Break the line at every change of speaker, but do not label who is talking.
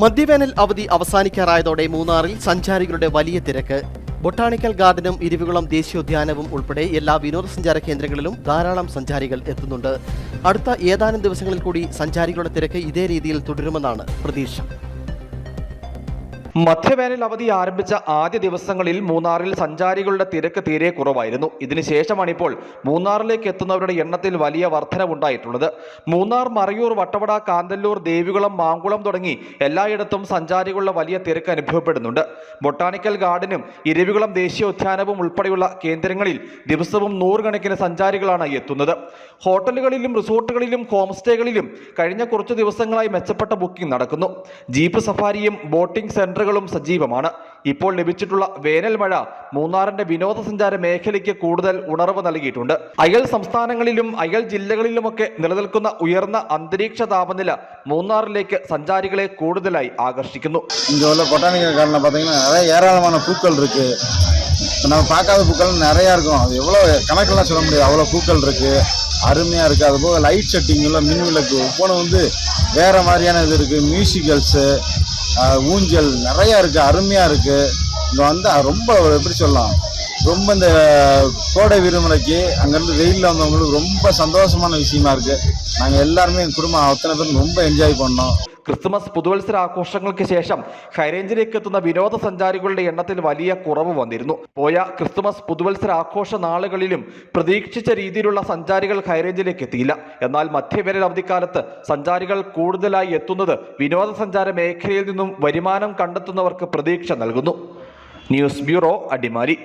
മധ്യവേനൽ അവധി അവസാനിക്കാറായതോടെ മൂന്നാറിൽ സഞ്ചാരികളുടെ വലിയ തിരക്ക്. ബൊട്ടാണിക്കൽ ഗാർഡനും ഇരുവികുളം ദേശീയോദ്യാനവും ഉൾപ്പെടെ എല്ലാ വിനോദസഞ്ചാര കേന്ദ്രങ്ങളിലും ധാരാളം സഞ്ചാരികൾ എത്തുന്നുണ്ട്. അടുത്ത ഏതാനും ദിവസങ്ങളിൽ കൂടി സഞ്ചാരികളുടെ തിരക്ക് ഇതേ രീതിയിൽ തുടരുമെന്നാണ് പ്രതീക്ഷ.
മധ്യവേനൽ അവധി ആരംഭിച്ച ആദ്യ ദിവസങ്ങളിൽ മൂന്നാറിൽ സഞ്ചാരികളുടെ തിരക്ക് തീരെ കുറവായിരുന്നു. ഇതിനുശേഷമാണ് ഇപ്പോൾ മൂന്നാറിലേക്ക് എത്തുന്നവരുടെ എണ്ണത്തിൽ വലിയ വർധനവുണ്ടായിട്ടുള്ളത്. മൂന്നാർ മറയൂർ വട്ടവട കാന്തല്ലൂർ ദേവികുളം മാങ്കുളം തുടങ്ങി എല്ലായിടത്തും സഞ്ചാരികളുടെ വലിയ തിരക്ക് അനുഭവപ്പെടുന്നുണ്ട്. ബൊട്ടാണിക്കൽ ഗാർഡനും ഇരവികുളം ദേശീയോദ്യാനവും ഉൾപ്പെടെയുള്ള കേന്ദ്രങ്ങളിൽ ദിവസവും നൂറുകണക്കിന് സഞ്ചാരികളാണ് എത്തുന്നത്. ഹോട്ടലുകളിലും റിസോർട്ടുകളിലും ഹോം സ്റ്റേകളിലും കഴിഞ്ഞ കുറച്ച് ദിവസങ്ങളായി മെച്ചപ്പെട്ട ബുക്കിംഗ് നടക്കുന്നു. ജീപ്പ് സഫാരിയും ബോട്ടിംഗ് യാത്രകളും സജീവമാണ്. ഇപ്പോൾ ലഭിച്ചിട്ടുള്ള വേനൽ മഴ മൂന്നാറിന്റെ വിനോദസഞ്ചാര മേഖലയ്ക്ക് കൂടുതൽ ഉണർവ് നൽകിയിട്ടുണ്ട്. അയൽ സംസ്ഥാനങ്ങളിലും അയൽ ജില്ലകളിലുമൊക്കെ നിലനിൽക്കുന്ന ഉയർന്ന അന്തരീക്ഷ താപനില മൂന്നാറിലേക്ക് സഞ്ചാരികളെ കൂടുതലായി ആകർഷിക്കുന്നു.
நம்ம பார்க்காத பூக்கள் நிறைய இருக்கும் அது எவ்வளோ கணக்கெல்லாம் சொல்ல முடியாது அவ்வளோ பூக்கள் இருக்கு அருமையா இருக்கு அதுபோக லைட் செட்டிங்ல மின் விளக்கு ஒவ்வொன்றும் வந்து வேற மாதிரியான இது இருக்கு மியூசிக்கல்ஸு ஊஞ்சல் நிறையா இருக்குது அருமையாக இருக்குது இங்கே வந்து ரொம்ப எப்படி சொல்லலாம் ரொம்ப இந்த கோடை விடுமுறைக்கு அங்கேருந்து வெயிலில் வந்தவங்களுக்கு ரொம்ப சந்தோஷமான விஷயமா இருக்குது நாங்கள் எல்லாருமே எங்கள் குடும்பம் அத்தனை பேரும் ரொம்ப என்ஜாய் பண்ணோம்
ക്രിസ്തുമസ് പുതുവത്സര ആഘോഷങ്ങൾക്ക് ശേഷം ഹൈറേഞ്ചിലേക്ക് എത്തുന്ന വിനോദസഞ്ചാരികളുടെ എണ്ണത്തിൽ വലിയ കുറവ് വന്നിരുന്നു പോയ ക്രിസ്തുമസ് പുതുവത്സര ആഘോഷ നാളുകളിലും പ്രതീക്ഷിച്ച രീതിയിലുള്ള സഞ്ചാരികൾ ഹൈറേഞ്ചിലേക്ക് എത്തിയില്ല എന്നാൽ മധ്യവേനൽ അവധിക്കാലത്ത് സഞ്ചാരികൾ കൂടുതലായി എത്തുന്നത് വിനോദസഞ്ചാര മേഖലയിൽ നിന്നും വരുമാനം കണ്ടെത്തുന്നവർക്ക് പ്രതീക്ഷ നൽകുന്നു ന്യൂസ് ബ്യൂറോ അടിമാലി